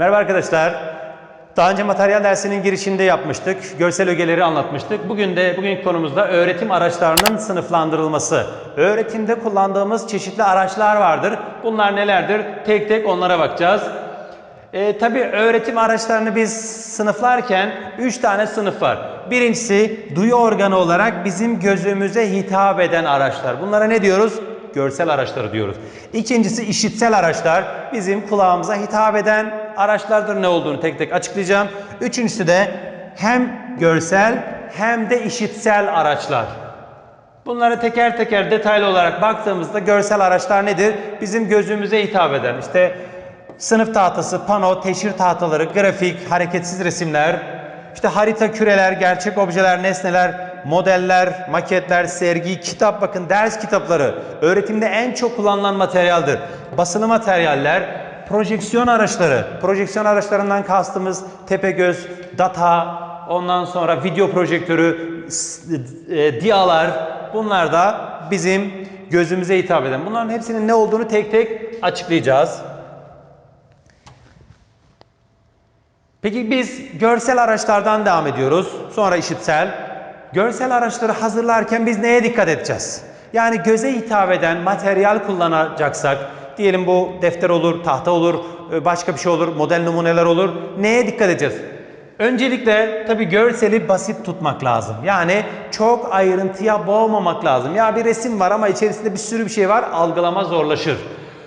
Merhaba arkadaşlar. Daha önce materyal dersinin girişinde yapmıştık. Görsel ögeleri anlatmıştık. Bugün de bugünkü konumuzda öğretim araçlarının sınıflandırılması. Öğretimde kullandığımız çeşitli araçlar vardır. Bunlar nelerdir? Tek tek onlara bakacağız. E, tabii öğretim araçlarını biz sınıflarken 3 tane sınıf var. Birincisi duyu organı olarak bizim gözümüze hitap eden araçlar. Bunlara ne diyoruz? Görsel araçları diyoruz. İkincisi işitsel araçlar. Bizim kulağımıza hitap eden araçlardır ne olduğunu tek tek açıklayacağım. Üçüncüsü de hem görsel hem de işitsel araçlar. Bunları teker teker detaylı olarak baktığımızda görsel araçlar nedir? Bizim gözümüze hitap eden işte sınıf tahtası, pano, teşhir tahtaları, grafik, hareketsiz resimler, işte harita, küreler, gerçek objeler, nesneler, modeller, maketler, sergi, kitap bakın ders kitapları öğretimde en çok kullanılan materyaldir. Basılı materyaller, projeksiyon araçları. Projeksiyon araçlarından kastımız Tepegöz, data, ondan sonra video projektörü, e, diyalar bunlar da bizim gözümüze hitap eden. Bunların hepsinin ne olduğunu tek tek açıklayacağız. Peki biz görsel araçlardan devam ediyoruz. Sonra işitsel. Görsel araçları hazırlarken biz neye dikkat edeceğiz? Yani göze hitap eden materyal kullanacaksak, diyelim bu defter olur, tahta olur, e, başka bir şey olur, model numuneler olur. Neye dikkat edeceğiz? Öncelikle tabii görseli basit tutmak lazım. Yani çok ayrıntıya boğmamak lazım. Ya bir resim var ama içerisinde bir sürü bir şey var, algılama zorlaşır.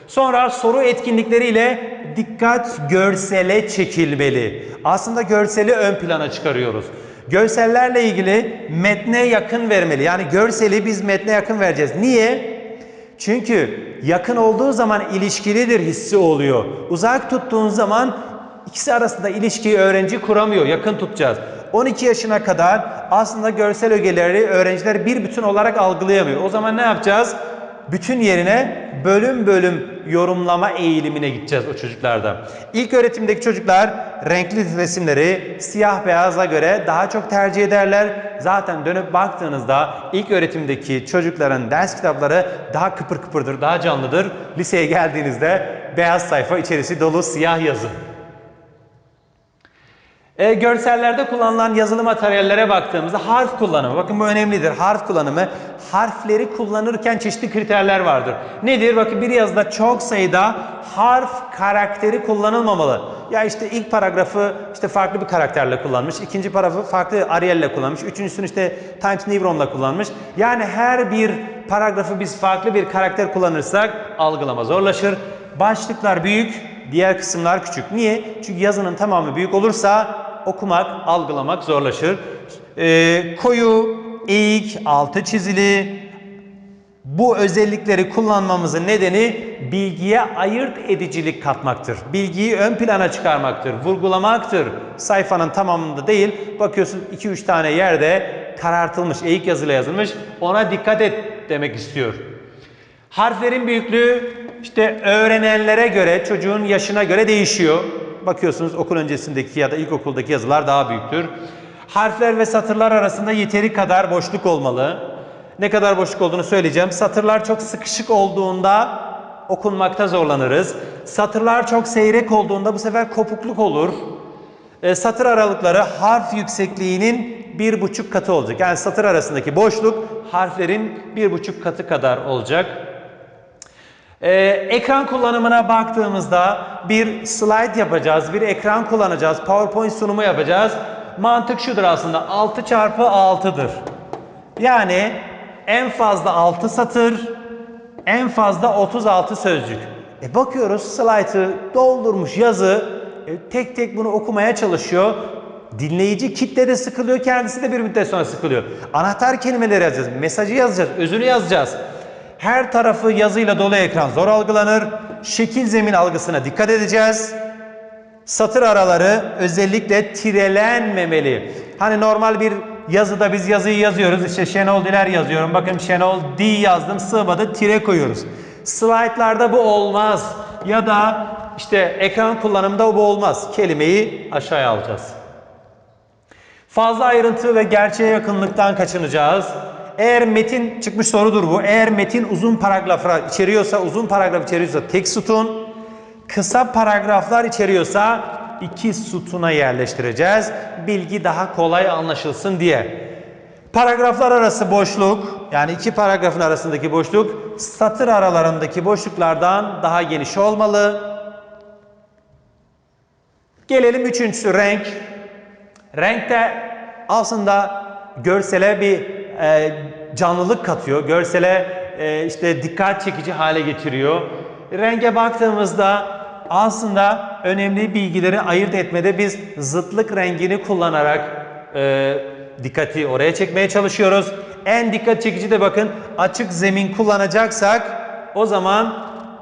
Sonra soru etkinlikleriyle dikkat görsele çekilmeli. Aslında görseli ön plana çıkarıyoruz. Görsellerle ilgili metne yakın vermeli. Yani görseli biz metne yakın vereceğiz. Niye? Çünkü yakın olduğu zaman ilişkilidir hissi oluyor. Uzak tuttuğun zaman ikisi arasında ilişkiyi öğrenci kuramıyor. Yakın tutacağız. 12 yaşına kadar aslında görsel ögeleri öğrenciler bir bütün olarak algılayamıyor. O zaman ne yapacağız? bütün yerine bölüm bölüm yorumlama eğilimine gideceğiz o çocuklarda. İlk öğretimdeki çocuklar renkli resimleri siyah beyaza göre daha çok tercih ederler. Zaten dönüp baktığınızda ilk öğretimdeki çocukların ders kitapları daha kıpır kıpırdır, daha canlıdır. Liseye geldiğinizde beyaz sayfa içerisi dolu siyah yazı. E, görsellerde kullanılan yazılı materyallere baktığımızda harf kullanımı. Bakın bu önemlidir. Harf kullanımı. Harfleri kullanırken çeşitli kriterler vardır. Nedir? Bakın bir yazıda çok sayıda harf karakteri kullanılmamalı. Ya işte ilk paragrafı işte farklı bir karakterle kullanmış. ikinci paragrafı farklı Arial'le kullanmış. Üçüncüsünü işte Times New Roman'la kullanmış. Yani her bir paragrafı biz farklı bir karakter kullanırsak algılama zorlaşır. Başlıklar büyük, diğer kısımlar küçük. Niye? Çünkü yazının tamamı büyük olursa okumak, algılamak zorlaşır. Ee, koyu, eğik, altı çizili bu özellikleri kullanmamızın nedeni bilgiye ayırt edicilik katmaktır. Bilgiyi ön plana çıkarmaktır, vurgulamaktır. Sayfanın tamamında değil, bakıyorsun 2-3 tane yerde karartılmış, eğik yazıyla yazılmış. Ona dikkat et demek istiyor. Harflerin büyüklüğü işte öğrenenlere göre, çocuğun yaşına göre değişiyor. Bakıyorsunuz okul öncesindeki ya da ilkokuldaki yazılar daha büyüktür. Harfler ve satırlar arasında yeteri kadar boşluk olmalı. Ne kadar boşluk olduğunu söyleyeceğim. Satırlar çok sıkışık olduğunda okunmakta zorlanırız. Satırlar çok seyrek olduğunda bu sefer kopukluk olur. E, satır aralıkları harf yüksekliğinin bir buçuk katı olacak. Yani satır arasındaki boşluk harflerin bir buçuk katı kadar olacak. Ee, ekran kullanımına baktığımızda bir slide yapacağız, bir ekran kullanacağız, PowerPoint sunumu yapacağız. Mantık şudur aslında 6 çarpı 6'dır. Yani en fazla 6 satır, en fazla 36 sözcük. E bakıyoruz slide'ı doldurmuş yazı, e, tek tek bunu okumaya çalışıyor. Dinleyici kitle de sıkılıyor, kendisi de bir müddet sonra sıkılıyor. Anahtar kelimeleri yazacağız, mesajı yazacağız, özünü yazacağız. Her tarafı yazıyla dolu ekran zor algılanır. Şekil zemin algısına dikkat edeceğiz. Satır araları özellikle tirelenmemeli. Hani normal bir yazıda biz yazıyı yazıyoruz. İşte Şenol Diler yazıyorum. Bakın Şenol D yazdım. Sığmadı tire koyuyoruz. Slaytlarda bu olmaz. Ya da işte ekran kullanımında bu olmaz. Kelimeyi aşağıya alacağız. Fazla ayrıntı ve gerçeğe yakınlıktan kaçınacağız. Eğer metin çıkmış sorudur bu. Eğer metin uzun paragraflar içeriyorsa, uzun paragraf içeriyorsa tek sütun, kısa paragraflar içeriyorsa iki sütuna yerleştireceğiz. Bilgi daha kolay anlaşılsın diye. Paragraflar arası boşluk yani iki paragrafın arasındaki boşluk satır aralarındaki boşluklardan daha geniş olmalı. Gelelim üçüncüsü renk. Renk de aslında görsele bir e, canlılık katıyor. Görsele e, işte dikkat çekici hale getiriyor. Renge baktığımızda aslında önemli bilgileri ayırt etmede biz zıtlık rengini kullanarak e, dikkati oraya çekmeye çalışıyoruz. En dikkat çekici de bakın açık zemin kullanacaksak o zaman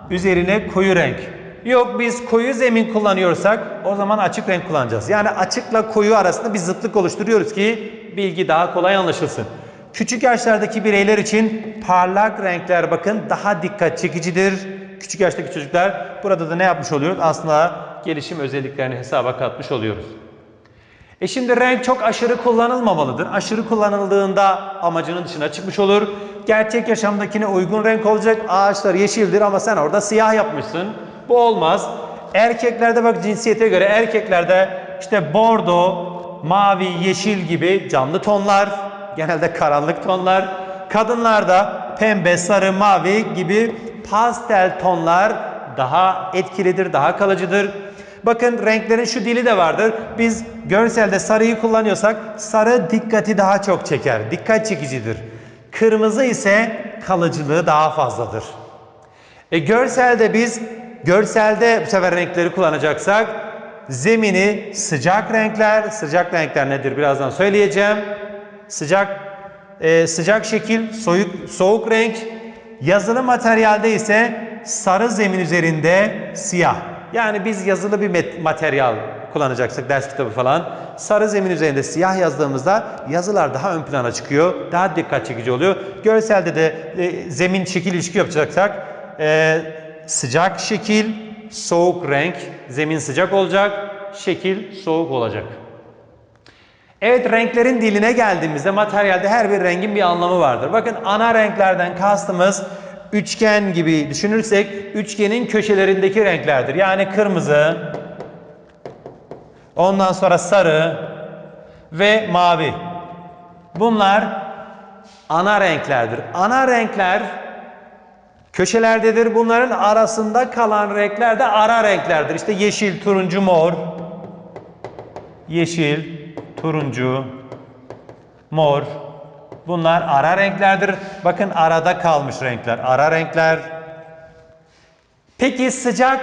üzerine koyu renk. Yok biz koyu zemin kullanıyorsak o zaman açık renk kullanacağız. Yani açıkla koyu arasında bir zıtlık oluşturuyoruz ki bilgi daha kolay anlaşılsın. Küçük yaşlardaki bireyler için parlak renkler bakın daha dikkat çekicidir. Küçük yaştaki çocuklar burada da ne yapmış oluyoruz? Aslında gelişim özelliklerini hesaba katmış oluyoruz. E şimdi renk çok aşırı kullanılmamalıdır. Aşırı kullanıldığında amacının dışına çıkmış olur. Gerçek yaşamdakine uygun renk olacak. Ağaçlar yeşildir ama sen orada siyah yapmışsın. Bu olmaz. Erkeklerde bak cinsiyete göre erkeklerde işte bordo, mavi, yeşil gibi canlı tonlar, genelde karanlık tonlar. Kadınlarda pembe, sarı, mavi gibi pastel tonlar daha etkilidir, daha kalıcıdır. Bakın renklerin şu dili de vardır. Biz görselde sarıyı kullanıyorsak sarı dikkati daha çok çeker. Dikkat çekicidir. Kırmızı ise kalıcılığı daha fazladır. E görselde biz görselde bu sefer renkleri kullanacaksak zemini sıcak renkler, sıcak renkler nedir birazdan söyleyeceğim. Sıcak e, sıcak şekil, soğuk soğuk renk. Yazılı materyalde ise sarı zemin üzerinde siyah. Yani biz yazılı bir materyal kullanacaksak ders kitabı falan sarı zemin üzerinde siyah yazdığımızda yazılar daha ön plana çıkıyor. Daha dikkat çekici oluyor. Görselde de e, zemin şekil ilişki yapacaksak e, sıcak şekil, soğuk renk, zemin sıcak olacak, şekil soğuk olacak. Evet renklerin diline geldiğimizde materyalde her bir rengin bir anlamı vardır. Bakın ana renklerden kastımız üçgen gibi düşünürsek üçgenin köşelerindeki renklerdir. Yani kırmızı, ondan sonra sarı ve mavi. Bunlar ana renklerdir. Ana renkler köşelerdedir. Bunların arasında kalan renkler de ara renklerdir. İşte yeşil, turuncu, mor. Yeşil, turuncu, mor. Bunlar ara renklerdir. Bakın arada kalmış renkler. Ara renkler. Peki sıcak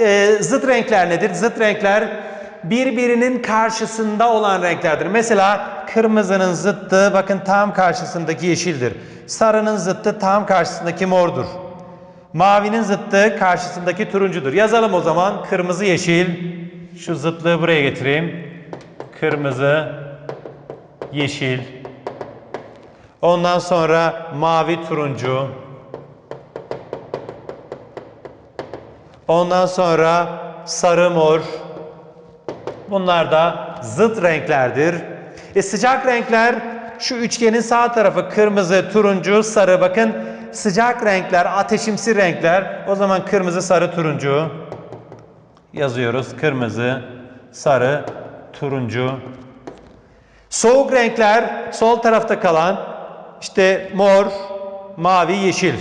e, zıt renkler nedir? Zıt renkler birbirinin karşısında olan renklerdir. Mesela kırmızının zıttı bakın tam karşısındaki yeşildir. Sarının zıttı tam karşısındaki mordur. Mavinin zıttı karşısındaki turuncudur. Yazalım o zaman kırmızı yeşil. Şu zıtlığı buraya getireyim. Kırmızı, yeşil. Ondan sonra mavi turuncu. Ondan sonra sarı mor. Bunlar da zıt renklerdir. E sıcak renkler şu üçgenin sağ tarafı kırmızı, turuncu, sarı. Bakın sıcak renkler, ateşimsi renkler. O zaman kırmızı, sarı, turuncu yazıyoruz. Kırmızı, sarı, turuncu. Soğuk renkler sol tarafta kalan işte mor, mavi, yeşil.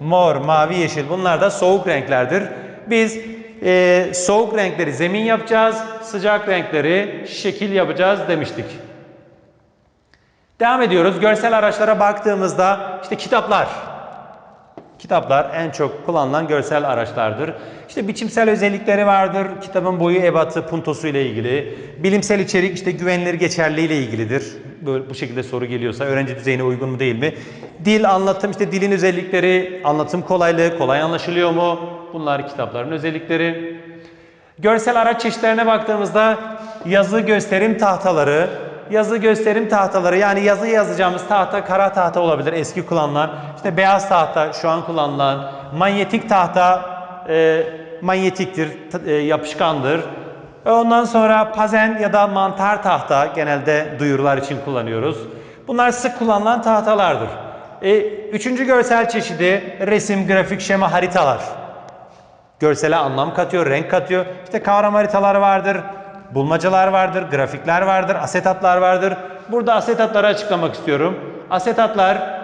Mor, mavi, yeşil bunlar da soğuk renklerdir. Biz e, soğuk renkleri zemin yapacağız, sıcak renkleri şekil yapacağız demiştik. Devam ediyoruz. Görsel araçlara baktığımızda işte kitaplar. Kitaplar en çok kullanılan görsel araçlardır. İşte biçimsel özellikleri vardır. Kitabın boyu, ebatı, puntosu ile ilgili. Bilimsel içerik işte güvenilir geçerliği ile ilgilidir. Böyle bu şekilde soru geliyorsa öğrenci düzeyine uygun mu değil mi? Dil, anlatım işte dilin özellikleri, anlatım kolaylığı, kolay anlaşılıyor mu? Bunlar kitapların özellikleri. Görsel araç çeşitlerine baktığımızda yazı gösterim tahtaları, yazı gösterim tahtaları yani yazı yazacağımız tahta kara tahta olabilir eski kullanılan. İşte beyaz tahta şu an kullanılan. Manyetik tahta e, manyetiktir, e, yapışkandır. E, Ondan sonra pazen ya da mantar tahta genelde duyurular için kullanıyoruz. Bunlar sık kullanılan tahtalardır. E, üçüncü görsel çeşidi resim, grafik, şema, haritalar. Görsele anlam katıyor, renk katıyor. İşte kavram haritaları vardır, bulmacalar vardır, grafikler vardır, asetatlar vardır. Burada asetatları açıklamak istiyorum. Asetatlar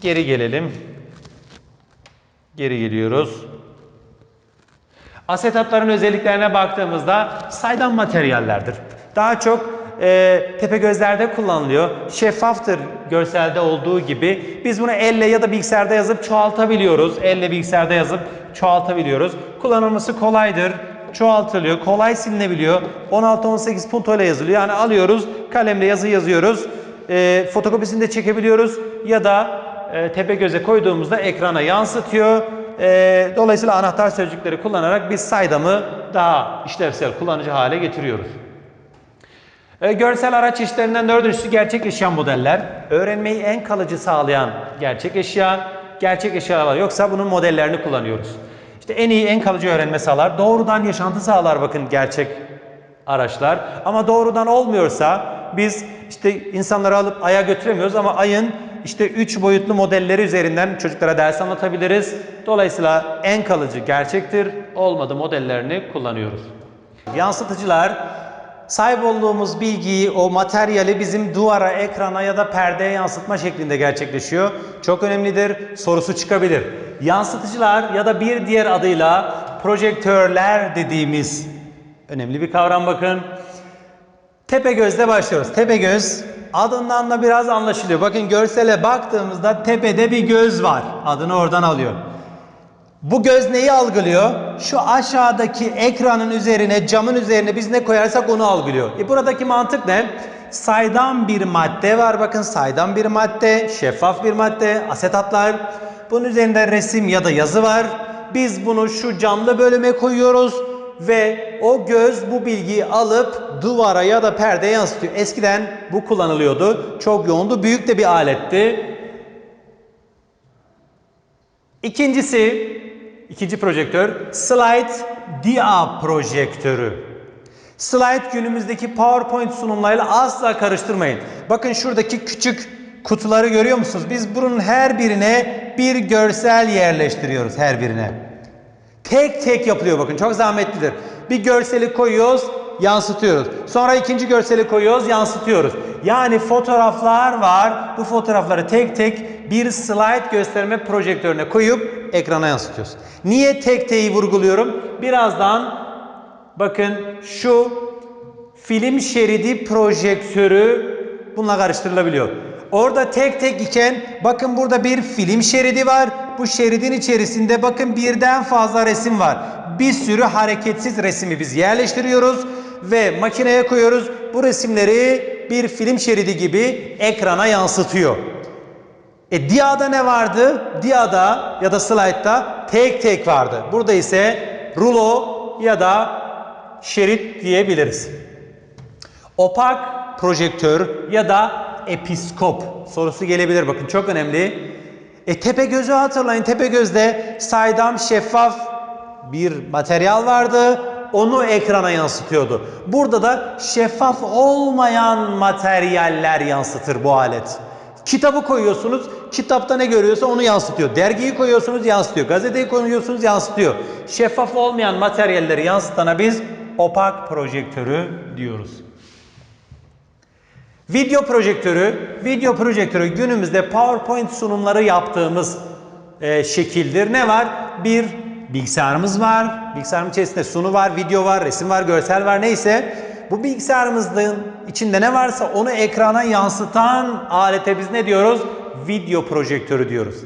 geri gelelim. Geri geliyoruz. Asetatların özelliklerine baktığımızda saydam materyallerdir. Daha çok e, tepe gözlerde kullanılıyor. Şeffaftır görselde olduğu gibi. Biz bunu elle ya da bilgisayarda yazıp çoğaltabiliyoruz. Elle bilgisayarda yazıp çoğaltabiliyoruz. Kullanılması kolaydır. Çoğaltılıyor, kolay silinebiliyor. 16-18 punto ile yazılıyor. Yani alıyoruz, kalemle yazı yazıyoruz. E, fotokopisini de çekebiliyoruz ya da e, tepe göze koyduğumuzda ekrana yansıtıyor. E, dolayısıyla anahtar sözcükleri kullanarak biz saydamı daha işlevsel kullanıcı hale getiriyoruz. E, görsel araç çeşitlerinden dördüncüsü gerçek eşya modeller. Öğrenmeyi en kalıcı sağlayan gerçek eşya, gerçek eşyalar yoksa bunun modellerini kullanıyoruz. İşte en iyi, en kalıcı öğrenme sağlar. Doğrudan yaşantı sağlar bakın gerçek araçlar. Ama doğrudan olmuyorsa biz işte insanları alıp aya götüremiyoruz ama ayın işte üç boyutlu modelleri üzerinden çocuklara ders anlatabiliriz. Dolayısıyla en kalıcı gerçektir. Olmadı modellerini kullanıyoruz. Yansıtıcılar sahip olduğumuz bilgiyi, o materyali bizim duvara, ekrana ya da perdeye yansıtma şeklinde gerçekleşiyor. Çok önemlidir. Sorusu çıkabilir. Yansıtıcılar ya da bir diğer adıyla projektörler dediğimiz önemli bir kavram bakın. Tepegöz'le başlıyoruz. Tepegöz adından da biraz anlaşılıyor. Bakın görsele baktığımızda tepede bir göz var. Adını oradan alıyor. Bu göz neyi algılıyor? Şu aşağıdaki ekranın üzerine, camın üzerine biz ne koyarsak onu algılıyor. E buradaki mantık ne? Saydam bir madde var. Bakın saydam bir madde, şeffaf bir madde, asetatlar. Bunun üzerinde resim ya da yazı var. Biz bunu şu camlı bölüme koyuyoruz ve o göz bu bilgiyi alıp duvara ya da perdeye yansıtıyor. Eskiden bu kullanılıyordu. Çok yoğundu. Büyük de bir aletti. İkincisi, ikinci projektör slide dia projektörü. Slide günümüzdeki PowerPoint sunumlarıyla asla karıştırmayın. Bakın şuradaki küçük kutuları görüyor musunuz? Biz bunun her birine bir görsel yerleştiriyoruz her birine. Tek tek yapılıyor bakın çok zahmetlidir. Bir görseli koyuyoruz, yansıtıyoruz. Sonra ikinci görseli koyuyoruz, yansıtıyoruz. Yani fotoğraflar var. Bu fotoğrafları tek tek bir slide gösterme projektörüne koyup ekrana yansıtıyoruz. Niye tek teyi vurguluyorum? Birazdan bakın şu film şeridi projektörü bununla karıştırılabiliyor. Orada tek tek iken bakın burada bir film şeridi var. Bu şeridin içerisinde bakın birden fazla resim var. Bir sürü hareketsiz resmi biz yerleştiriyoruz ve makineye koyuyoruz. Bu resimleri bir film şeridi gibi ekrana yansıtıyor. E Dia'da ne vardı? Dia'da ya da slide'da tek tek vardı. Burada ise rulo ya da şerit diyebiliriz. Opak projektör ya da episkop sorusu gelebilir bakın çok önemli. E tepe gözü hatırlayın tepe gözde saydam şeffaf bir materyal vardı. Onu ekrana yansıtıyordu. Burada da şeffaf olmayan materyaller yansıtır bu alet. Kitabı koyuyorsunuz, kitapta ne görüyorsa onu yansıtıyor. Dergiyi koyuyorsunuz, yansıtıyor. Gazeteyi koyuyorsunuz, yansıtıyor. Şeffaf olmayan materyalleri yansıtana biz opak projektörü diyoruz. Video projektörü, video projektörü günümüzde PowerPoint sunumları yaptığımız e, şekildir. Ne var? Bir bilgisayarımız var. Bilgisayarın içerisinde sunu var, video var, resim var, görsel var neyse. Bu bilgisayarımızın içinde ne varsa onu ekrana yansıtan alete biz ne diyoruz? Video projektörü diyoruz.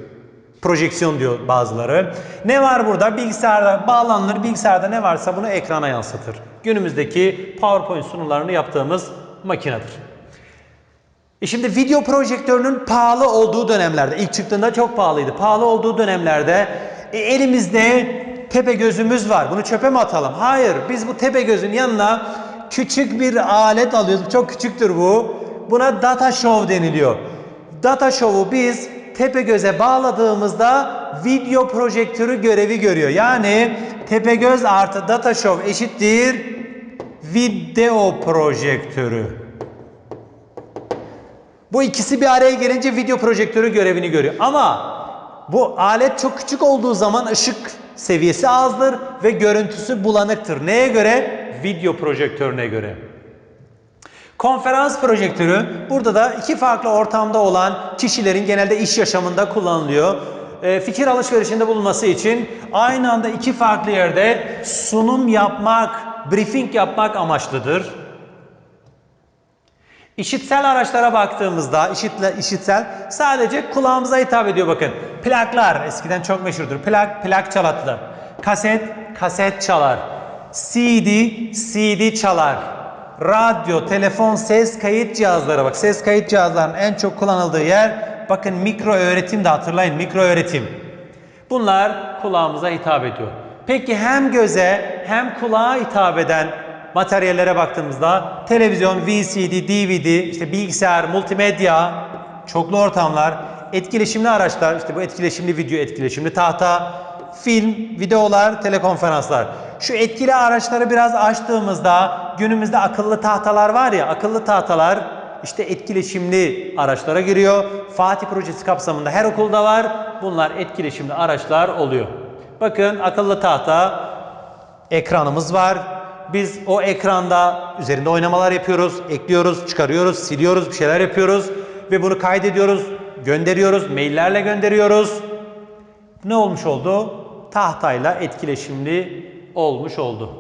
Projeksiyon diyor bazıları. Ne var burada? Bilgisayarda bağlanılır. Bilgisayarda ne varsa bunu ekrana yansıtır. Günümüzdeki PowerPoint sunumlarını yaptığımız makinedir. E şimdi video projektörünün pahalı olduğu dönemlerde, ilk çıktığında çok pahalıydı. Pahalı olduğu dönemlerde e, elimizde tepe gözümüz var. Bunu çöpe mi atalım? Hayır. Biz bu tepe gözün yanına küçük bir alet alıyoruz. Çok küçüktür bu. Buna data show deniliyor. Data show'u biz tepe göze bağladığımızda video projektörü görevi görüyor. Yani tepe göz artı data show eşittir video projektörü. Bu ikisi bir araya gelince video projektörü görevini görüyor. Ama bu alet çok küçük olduğu zaman ışık seviyesi azdır ve görüntüsü bulanıktır. Neye göre? Video projektörüne göre. Konferans projektörü burada da iki farklı ortamda olan kişilerin genelde iş yaşamında kullanılıyor. E, fikir alışverişinde bulunması için aynı anda iki farklı yerde sunum yapmak, briefing yapmak amaçlıdır. İşitsel araçlara baktığımızda işitle, işitsel sadece kulağımıza hitap ediyor bakın. Plaklar eskiden çok meşhurdur. Plak, plak çalatlı. Kaset, kaset çalar. CD, CD çalar. Radyo, telefon, ses kayıt cihazları bak. Ses kayıt cihazlarının en çok kullanıldığı yer bakın mikro öğretim de hatırlayın mikro öğretim. Bunlar kulağımıza hitap ediyor. Peki hem göze hem kulağa hitap eden materyallere baktığımızda televizyon, VCD, DVD, işte bilgisayar, multimedya, çoklu ortamlar, etkileşimli araçlar, işte bu etkileşimli video, etkileşimli tahta, film, videolar, telekonferanslar. Şu etkili araçları biraz açtığımızda günümüzde akıllı tahtalar var ya, akıllı tahtalar işte etkileşimli araçlara giriyor. Fatih projesi kapsamında her okulda var. Bunlar etkileşimli araçlar oluyor. Bakın akıllı tahta ekranımız var. Biz o ekranda üzerinde oynamalar yapıyoruz, ekliyoruz, çıkarıyoruz, siliyoruz, bir şeyler yapıyoruz ve bunu kaydediyoruz, gönderiyoruz, maillerle gönderiyoruz. Ne olmuş oldu? Tahtayla etkileşimli olmuş oldu.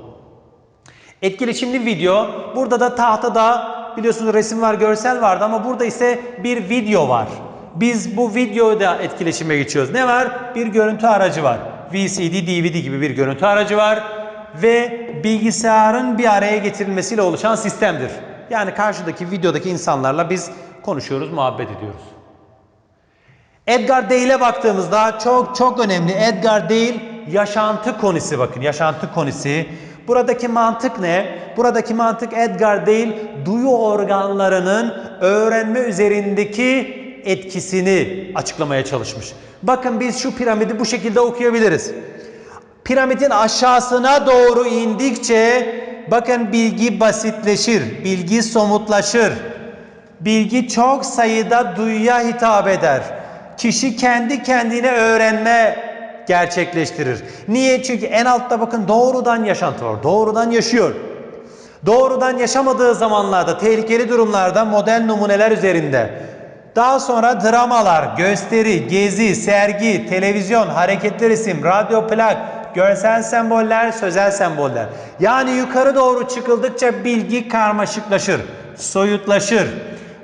Etkileşimli video. Burada da tahtada biliyorsunuz resim var, görsel vardı ama burada ise bir video var. Biz bu videoda etkileşime geçiyoruz. Ne var? Bir görüntü aracı var. VCD, DVD gibi bir görüntü aracı var ve bilgisayarın bir araya getirilmesiyle oluşan sistemdir. Yani karşıdaki videodaki insanlarla biz konuşuyoruz, muhabbet ediyoruz. Edgar Dale'e baktığımızda çok çok önemli. Edgar Dale yaşantı konisi bakın yaşantı konisi. Buradaki mantık ne? Buradaki mantık Edgar Dale duyu organlarının öğrenme üzerindeki etkisini açıklamaya çalışmış. Bakın biz şu piramidi bu şekilde okuyabiliriz. Piramidin aşağısına doğru indikçe bakın bilgi basitleşir, bilgi somutlaşır. Bilgi çok sayıda duyuya hitap eder. Kişi kendi kendine öğrenme gerçekleştirir. Niye? Çünkü en altta bakın doğrudan yaşantı var. Doğrudan yaşıyor. Doğrudan yaşamadığı zamanlarda, tehlikeli durumlarda model numuneler üzerinde. Daha sonra dramalar, gösteri, gezi, sergi, televizyon, hareketli resim, radyo plak, görsel semboller, sözel semboller. Yani yukarı doğru çıkıldıkça bilgi karmaşıklaşır, soyutlaşır.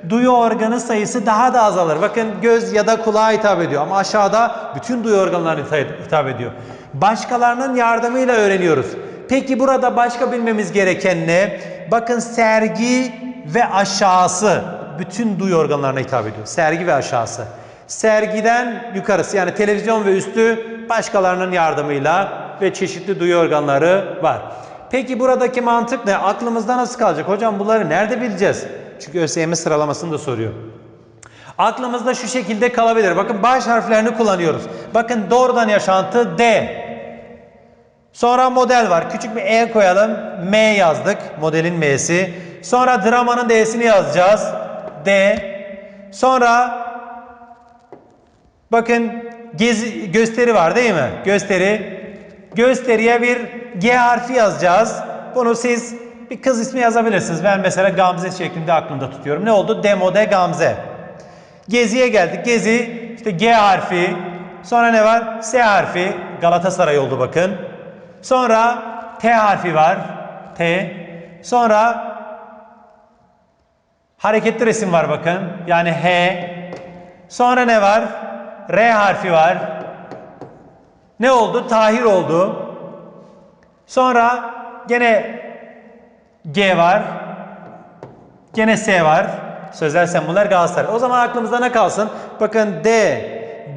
Duyu organı sayısı daha da azalır. Bakın göz ya da kulağa hitap ediyor ama aşağıda bütün duyu organlarına hitap ediyor. Başkalarının yardımıyla öğreniyoruz. Peki burada başka bilmemiz gereken ne? Bakın sergi ve aşağısı bütün duyu organlarına hitap ediyor. Sergi ve aşağısı. Sergiden yukarısı yani televizyon ve üstü başkalarının yardımıyla ve çeşitli duyu organları var. Peki buradaki mantık ne? Aklımızda nasıl kalacak? Hocam bunları nerede bileceğiz? Çünkü ÖSYM sıralamasını da soruyor. Aklımızda şu şekilde kalabilir. Bakın baş harflerini kullanıyoruz. Bakın doğrudan yaşantı D. Sonra model var. Küçük bir E koyalım. M yazdık. Modelin M'si. Sonra dramanın D'sini yazacağız. D. Sonra bakın gezi, gösteri var değil mi? Gösteri. Gösteriye bir G harfi yazacağız. Bunu siz bir kız ismi yazabilirsiniz. Ben mesela Gamze şeklinde aklımda tutuyorum. Ne oldu? Demode Gamze. Gezi'ye geldik. Gezi işte G harfi. Sonra ne var? S harfi. Galatasaray oldu bakın. Sonra T harfi var. T. Sonra hareketli resim var bakın. Yani H. Sonra ne var? R harfi var. Ne oldu? Tahir oldu. Sonra gene G var. Gene S var. Sözel semboller Galatasaray. O zaman aklımızda ne kalsın? Bakın D,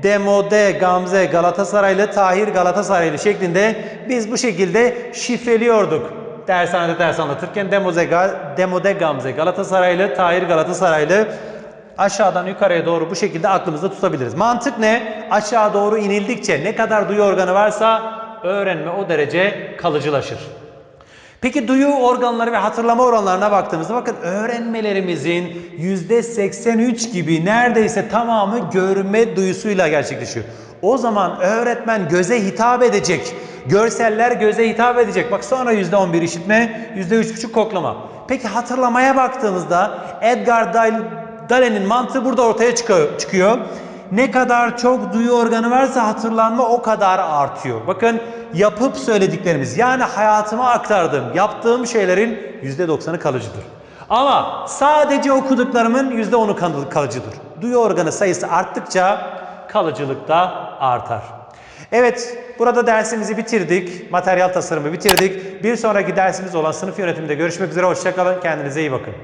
Demode, Gamze, Galatasaraylı, Tahir Galatasaraylı şeklinde biz bu şekilde şifreliyorduk. Dershanede ders anlatırken Demode, Demode Gamze, Galatasaraylı, Tahir Galatasaraylı aşağıdan yukarıya doğru bu şekilde aklımızda tutabiliriz. Mantık ne? Aşağı doğru inildikçe ne kadar duyu organı varsa öğrenme o derece kalıcılaşır. Peki duyu organları ve hatırlama oranlarına baktığımızda bakın öğrenmelerimizin %83 gibi neredeyse tamamı görme duyusuyla gerçekleşiyor. O zaman öğretmen göze hitap edecek. Görseller göze hitap edecek. Bak sonra %11 işitme, %3,5 koklama. Peki hatırlamaya baktığımızda Edgar Dal- Dalle'nin mantığı burada ortaya çıkıyor. Ne kadar çok duyu organı varsa hatırlanma o kadar artıyor. Bakın yapıp söylediklerimiz yani hayatıma aktardığım, yaptığım şeylerin %90'ı kalıcıdır. Ama sadece okuduklarımın %10'u kal- kalıcıdır. Duyu organı sayısı arttıkça kalıcılık da artar. Evet, burada dersimizi bitirdik. Materyal tasarımı bitirdik. Bir sonraki dersimiz olan sınıf yönetiminde görüşmek üzere. Hoşçakalın. Kendinize iyi bakın.